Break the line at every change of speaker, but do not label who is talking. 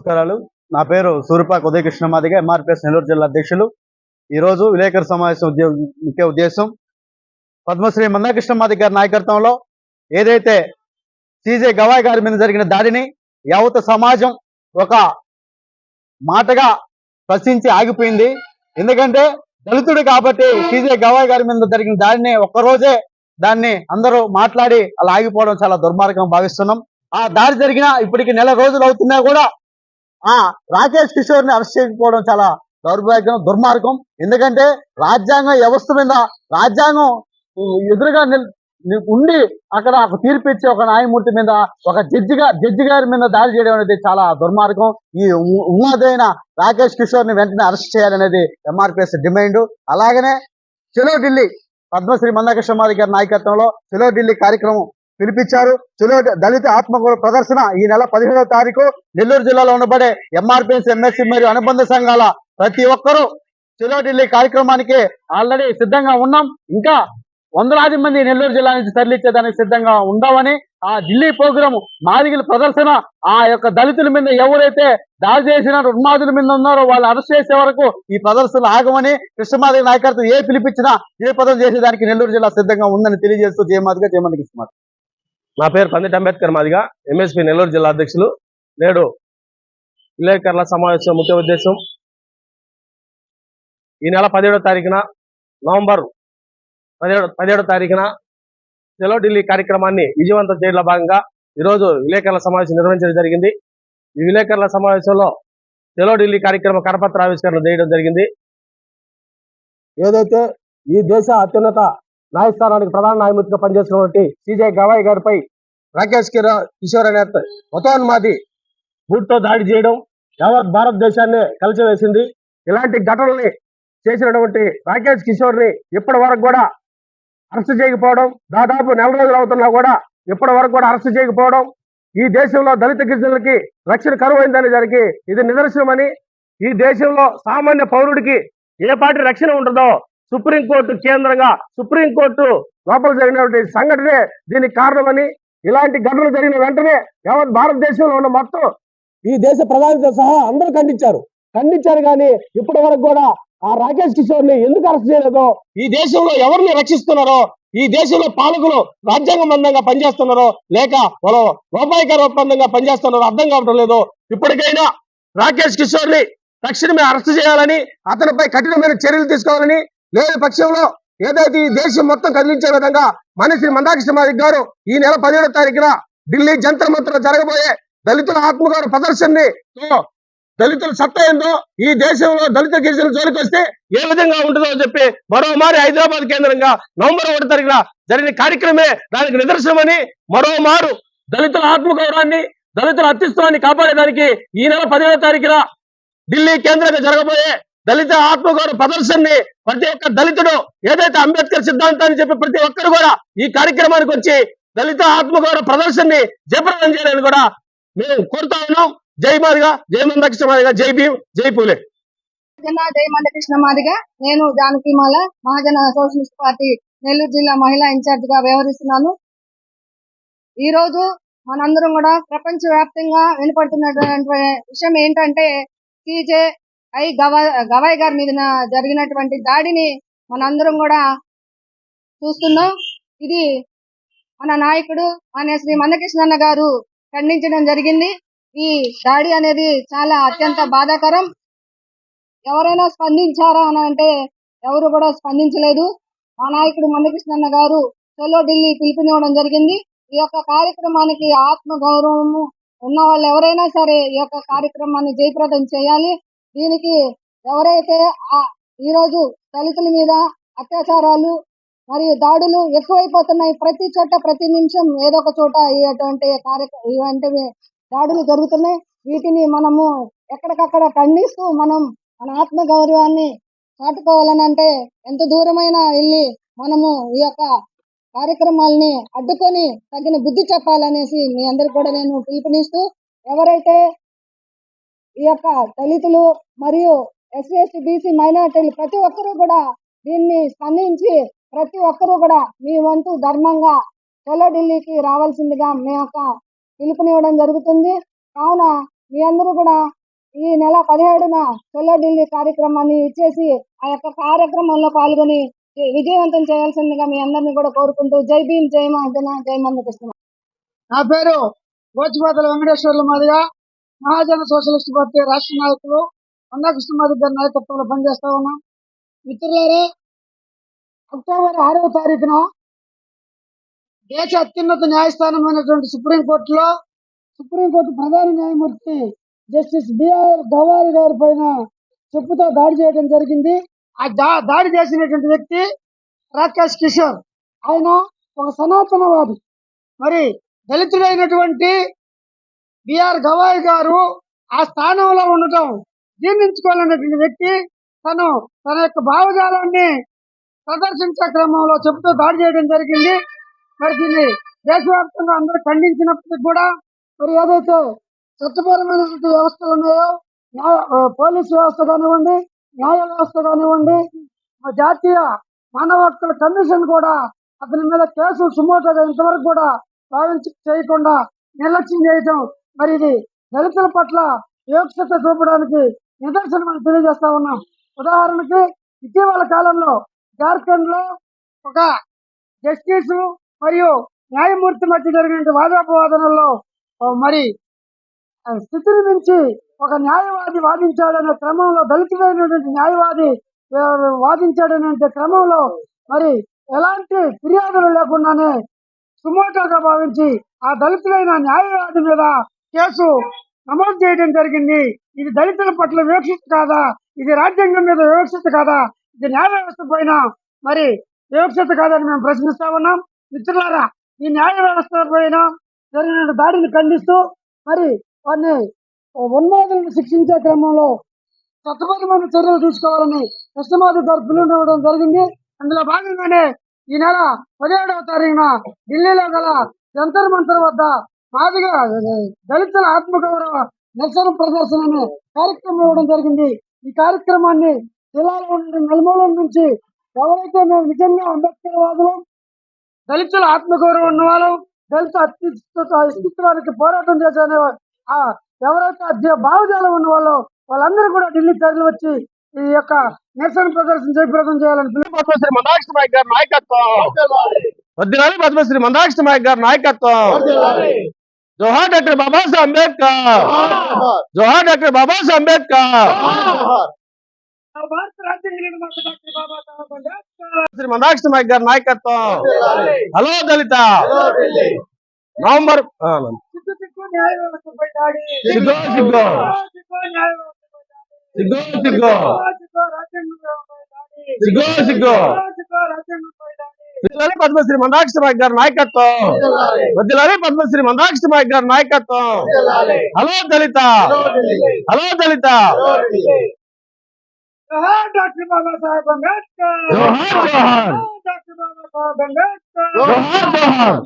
నమస్కారాలు. నా పేరు సూర్యపాక ఉదయకృష్ణ మాదిగ ఎంఆర్పిఎస్ నెల్లూరు జిల్లా అధ్యక్షులు. ఈరోజు విలేకరు సమావేశం ఉద్య- ముఖ్య ఉద్దేశం పద్మశ్రీ మందాకృష్ణ మాదిగ గారి నాయకత్వంలో ఏదైతే సీజే గవాయ్ గారి మీద జరిగిన దాడిని యావత సమాజం ఒక మాటగా ప్రశ్నించి ఆగిపోయింది. ఎందుకంటే దళితుడు కాబట్టి సీజే గవాయ్ గారి మీద జరిగిన దాడిని ఒక్కరోజే దాన్ని అందరూ మాట్లాడి అలా ఆగిపోవడం చాలా దుర్మార్గం భావిస్తున్నాం. ఆ దాడి జరిగిన ఇప్పటికి నెల రోజులు అవుతున్నా కూడా ఆ రాకేష్ కిషోర్ని అరెస్ట్ చేయకపోవడం చాలా దౌర్భాగ్యం దుర్మార్గం. ఎందుకంటే రాజ్యాంగ వ్యవస్థ మీద రాజ్యాంగం ఎదురుగా నిల్- ఉండి అక్కడ ఒక తీర్పు ఇచ్చే ఒక న్యాయమూర్తి మీద ఒక జడ్జిగా జడ్జి గారి మీద దాడి చేయడం అనేది చాలా దుర్మార్గం. ఈ ఉన్నదైన రాకేష్ కిషోర్ని వెంటనే అరెస్ట్ చేయాలనేది ఎంఆర్పిఎస్ డిమాండ్. అలాగనే చెలో ఢిల్లీ పద్మశ్రీ మందకృష్ణ మాది గారి నాయకత్వంలో చెలో ఢిల్లీ కార్యక్రమం పిలిపించారు. చెలో దళిత ఆత్మగౌరవ ప్రదర్శన ఈ నెల పదిహేడవ తారీఖు నెల్లూరు జిల్లాలో ఉండబడే ఎంఆర్పిఎస్ ఎంఎస్సి మరియు అనుబంధ సంఘాల ప్రతి ఒక్కరూ చెలో ఢిల్లీ కార్యక్రమానికి ఆల్రెడీ సిద్ధంగా ఉన్నాం. ఇంకా వందలాది మంది నెల్లూరు జిల్లా నుంచి తరలించేదానికి సిద్ధంగా ఉండవని ఆ ఢిల్లీ ప్రోగ్రాం మాదిగల ప్రదర్శన ఆ యొక్క దళితుల మీద ఎవరైతే దాడి చేసిన ఉన్మాదుల మీద ఉన్నారో వాళ్ళు అరెస్ట్ చేసే వరకు ఈ ప్రదర్శన ఆగమని కృష్ణమాదిగ నాయకత్వం ఏ పిలిపించినా ఏ పదం చేసేదానికి నెల్లూరు జిల్లా సిద్ధంగా ఉందని తెలియజేస్తూ జయమాదిగా జయమంది కృష్ణమాది
నా పేరు పందిటి అంబేద్కర్ మాదిగా ఎంఎస్పి నెల్లూరు జిల్లా అధ్యక్షులు. నేడు విలేకరుల సమావేశం ముఖ్య ఉద్దేశం. ఈ నెల పదిహేడో తారీఖున నవంబర్ పదిహేడు పదిహేడో తారీఖున చెలో ఢిల్లీ కార్యక్రమాన్ని విజయవంతం చేయడంలో భాగంగా ఈరోజు విలేకరుల సమావేశం నిర్వహించడం జరిగింది. ఈ విలేకరుల సమావేశంలో చెలో ఢిల్లీ కార్యక్రమ కరపత్ర ఆవిష్కరణ చేయడం జరిగింది. ఏదైతే ఈ దేశ అత్యున్నత న్యాయస్థానానికి ప్రధాన న్యాయమూర్తిగా పనిచేస్తున్నటువంటి సిజే గవాయ్ గారిపై రాకేష్ కిరా- కిషోర్ అనే మతోన్మాది బూట్తో దాడి చేయడం యావత్ భారతదేశాన్ని కలిసివేసింది. ఇలాంటి ఘటనల్ని చేసినటువంటి రాకేష్ కిషోర్ని ఇప్పటి వరకు కూడా అరెస్ట్ చేయకపోవడం దాదాపు నెల రోజులు అవుతున్నా కూడా ఇప్పటి వరకు కూడా అరెస్ట్ చేయకపోవడం ఈ దేశంలో దళిత గిరిజనులకి రక్షణ కరువైందని జరిగి ఇది నిదర్శనమని ఈ దేశంలో సామాన్య పౌరుడికి ఏ పార్టీ రక్షణ ఉంటుందో సుప్రీంకోర్టు కేంద్రంగా సుప్రీంకోర్టు లోపల జరిగినటువంటి సంఘటనే దీనికి కారణమని ఇలాంటి ఘటనలు జరిగిన వెంటనే యావత్ భారతదేశంలో ఉన్న మొత్తం ఈ దేశ ప్రధానితో సహా అందరూ ఖండించారు. ఖండించారు కానీ ఇప్పటి వరకు కూడా ఆ రాకేష్ కిషోర్ని ఎందుకు అరెస్ట్ చేయలేదో ఈ దేశంలో ఎవరిని రక్షిస్తున్నారో ఈ దేశంలో పాలకులు రాజ్యాంగబద్ధంగా పనిచేస్తున్నారో లేక వాళ్ళు రూపాయికర ఒప్పందంగా పనిచేస్తున్నారో అర్థం కావటం లేదు. ఇప్పటికైనా రాకేష్ కిషోర్ని తక్షణమే అరెస్ట్ చేయాలని అతనిపై కఠినమైన చర్యలు తీసుకోవాలని లేని పక్షంలో ఏదైతే ఈ దేశం మొత్తం కదిలించే విధంగా మనిషి మందాకృష్ణ మాదిక్ గారు ఈ నెల పదిహేడో తారీఖున ఢిల్లీ జంతర్ మంత్ర జరగబోయే దళితుల ఆత్మగౌరవ ప్రదర్శనని దళితుల సత్తా ఏందో ఈ దేశంలో దళిత గిరిజనుల జోలికి వస్తే ఏ విధంగా ఉంటుందో అని చెప్పి మరోమారి హైదరాబాద్ కేంద్రంగా నవంబర్ ఒకటి తారీఖున జరిగిన కార్యక్రమే దానికి నిదర్శనమని మరోమారు దళితుల ఆత్మగౌరవాన్ని దళితుల అత్యుత్సవాన్ని కాపాడేదానికి ఈ నెల పదిహేడో తారీఖున ఢిల్లీ కేంద్రంగా జరగబోయే దళిత ఆత్మగౌరవ ప్రదర్శనని ప్రతి ఒక్క దళితుడు ఏదైతే అంబేద్కర్ సిద్ధాంతాన్ని చెప్పి ప్రతి ఒక్కరు కూడా ఈ కార్యక్రమానికి వచ్చి దళిత ఆత్మగౌరవ ప్రదర్శనని జయప్రదం చేయాలని కూడా మేము కోరుతా ఉన్నాం. జై మాదిగా జై మందకృష్ణ మాదిగా జై భీమ్ జై పూలే.
జై మందకృష్ణ మాదిగా. నేను జానకిమాల మహాజన సోషలిస్ట్ పార్టీ నెల్లూరు జిల్లా మహిళా ఇన్ఛార్జ్గా వ్యవహరిస్తున్నాను. ఈ రోజు మనందరం కూడా ప్రపంచ వ్యాప్తంగా వినపడుతున్నటువంటి విషయం ఏంటంటే సీజే ఐ గవా గవాయ్ గారి మీద జరిగినటువంటి దాడిని మనందరం కూడా చూస్తున్నాం. ఇది మన నాయకుడు మన శ్రీ మందకృష్ణన్న గారు ఖండించడం జరిగింది. ఈ దాడి అనేది చాలా అత్యంత బాధాకరం. ఎవరైనా స్పందించారా అని అంటే ఎవరు కూడా స్పందించలేదు. మా నాయకుడు మందకృష్ణన్న గారు చలో ఢిల్లీ పిలుపునివ్వడం జరిగింది. ఈ యొక్క కార్యక్రమానికి ఆత్మ గౌరవము ఉన్న వాళ్ళు ఎవరైనా సరే ఈ యొక్క కార్యక్రమాన్ని జయప్రదం చేయాలి. దీనికి ఎవరైతే ఆ ఈ దళితుల మీద అత్యాచారాలు మరియు దాడులు ఎక్కువైపోతున్నాయి ప్రతి చోట ప్రతి నిమిషం ఏదో ఒక చోట ఇటువంటి కార్యక్రమ ఇవంటివి దాడులు జరుగుతున్నాయి. వీటిని మనము ఎక్కడికక్కడ ఖండిస్తూ మనం మన ఆత్మ గౌరవాన్ని చాటుకోవాలని అంటే ఎంత దూరమైనా వెళ్ళి మనము ఈ యొక్క కార్యక్రమాలని అడ్డుకొని తగిన బుద్ధి చెప్పాలనేసి మీ అందరికి కూడా నేను పిలుపునిస్తూ ఎవరైతే ఈ యొక్క దళితులు మరియు ఎస్సీ ఎస్టీ బీసీ మైనార్టీలు ప్రతి ఒక్కరూ కూడా దీన్ని స్పందించి ప్రతి ఒక్కరూ కూడా మీ వంతు ధర్మంగా చలో ఢిల్లీకి రావాల్సిందిగా మీ యొక్క పిలుపునివ్వడం జరుగుతుంది. కావున మీ అందరూ కూడా ఈ నెల పదిహేడున చలో ఢిల్లీ కార్యక్రమాన్ని ఇచ్చేసి ఆ యొక్క కార్యక్రమంలో పాల్గొని విజయవంతం చేయాల్సిందిగా మీ అందరినీ కూడా కోరుకుంటూ జై భీమ్ జై మహాజన జై మందకృష్ణ
నా పేరు గోచిపాతల వెంకటేశ్వర్ల మాదిగా. మహాజన సోషలిస్ట్ పార్టీ రాష్ట్ర నాయకులు అన్నకృష్ణమాధి గారి నాయకత్వంలో పనిచేస్తా ఉన్నాం. మిత్రులారా అక్టోబర్ ఆరవ తారీఖున దేశ అత్యున్నత న్యాయస్థానమైనటువంటి సుప్రీంకోర్టులో సుప్రీంకోర్టు ప్రధాన న్యాయమూర్తి జస్టిస్ బిఆర్ గవారి గారి పైన చెప్పుతో దాడి చేయడం జరిగింది. ఆ దా- దాడి చేసినటువంటి వ్యక్తి రాకేష్ కిషోర్. ఆయన ఒక సనాతనవాది. మరి దళితుడైనటువంటి బిఆర్ గవాయ్ గారు ఆ స్థానంలో ఉండటం జీర్ణించుకోవాలన్నటువంటి వ్యక్తి. తను తన యొక్క భావజాలాన్ని ప్రదర్శించే క్రమంలో చెబుతూ దాడి చేయడం జరిగింది. మరి దీన్ని దేశవ్యాప్తంగా అందరూ ఖండించినప్పటికీ కూడా మరి ఏదైతే చట్టపరమైనటువంటి వ్యవస్థలు ఉన్నాయో న్యాయ పోలీస్ వ్యవస్థ కానివ్వండి న్యాయ వ్యవస్థ కానివ్వండి జాతీయ మానవ హక్కుల కమిషన్ కూడా అతని మీద కేసు సుమోటోగా ఇంతవరకు కూడా భావించి చేయకుండా నిర్లక్ష్యం చేయటం మరి ఇది దళితుల పట్ల వివక్షత చూపడానికి నిదర్శనం అని తెలియజేస్తా ఉన్నాం. ఉదాహరణకి ఇటీవల కాలంలో జార్ఖండ్లో ఒక జస్టిస్ మరియు న్యాయమూర్తి మధ్య జరిగిన వాదాపవాదనల్లో మరి స్థితిని మించి ఒక న్యాయవాది వాదించాడనే క్రమంలో దళితుడైనటువంటి న్యాయవాది వాదించాడనే క్రమంలో మరి ఎలాంటి ఫిర్యాదులు లేకుండానే సుమోటోగా భావించి ఆ దళితులైన న్యాయవాది మీద కేసు నమోదు చేయడం జరిగింది. ఇది దళితుల పట్ల వివక్షిత కాదా? ఇది రాజ్యాంగం మీద వివక్షత కాదా? ఇది న్యాయ వ్యవస్థ పైన మరి వివక్షత కాదని మేము ప్రశ్నిస్తా ఉన్నాం. మిత్రులారా ఈ న్యాయ వ్యవస్థ పైన జరిగిన దాడిని ఖండిస్తూ మరి వారిని ఉన్మాదులను శిక్షించే క్రమంలో చట్టపరమైన చర్యలు తీసుకోవాలని కృష్ణమాధవ్ గారు పిలువడం జరిగింది. అందులో భాగంగానే ఈ నెల పదిహేడవ తారీఖున ఢిల్లీలో గల జంతర్ మంతర్ వద్ద మాదిగా దళితుల ఆత్మగౌరవ నిరసన ప్రదర్శన అనే కార్యక్రమం ఇవ్వడం జరిగింది. ఈ కార్యక్రమాన్ని జిల్లాలో ఉన్న నలుమూలల నుంచి ఎవరైతే మేము నిజంగా అంబేద్కర్ వాదులు దళితుల ఆత్మగౌరవం ఉన్నవాళ్ళు దళిత అస్తిత్వ అస్తిత్వానికి పోరాటం చేసే ఆ ఎవరైతే భావజాలం ఉన్న వాళ్ళు వాళ్ళందరూ కూడా ఢిల్లీ తరలి వచ్చి ఈ యొక్క నిరసన ప్రదర్శన జయప్రదం చేయాలని పిలుపు
పద్మశ్రీ మందాకృష్ణ నాయక్ గారి నాయకత్వం. పద్మశ్రీ మందాకృష్ణ నాయక్ గారి నాయకత్వం. జోహార్ డాక్టర్ బాబాసాహెబ్ అంబేద్కర్ జోహార్ డాక్టర్ బాబాసాహెబ్ అంబేద్కర్
భారత రాజ్యాంగ నిర్మాత డాక్టర్ బాబాసాహెబ్ అంబేద్కర్
శ్రీ మందాకృష్ణ నాయక్ గారి నాయకత్వం హలో దళిత నవంబర్ ఆ,
సిగ్గు సిగ్గు న్యాయ వ్యవస్థపై దాడి
సిగ్గు సిగ్గు
సిగ్గు న్యాయ వ్యవస్థపై దాడి
సిగ్గు సిగ్గు
సిగ్గు రాజ్యాంగంపై దాడి
సిగ్గు సిగ్గు
సిగ్గు రాజ్యాంగంపై దాడి
వద్దులాలి పద్మశ్రీ మందాకృష్ణ నాయక్ గారి నాయకత్వం. వద్దులాలి పద్మశ్రీ మందాకృష్ణ నాయక్ గారి నాయకత్వం. హలో దళిత. హలో దళిత.
జోహార్ డాక్టర్ బాబాసాహెబ్ అంబేద్కర్.
జోహార్. జోహార్
డాక్టర్ బాబాసాహెబ్ అంబేద్కర్.
జోహార్ జోహార్.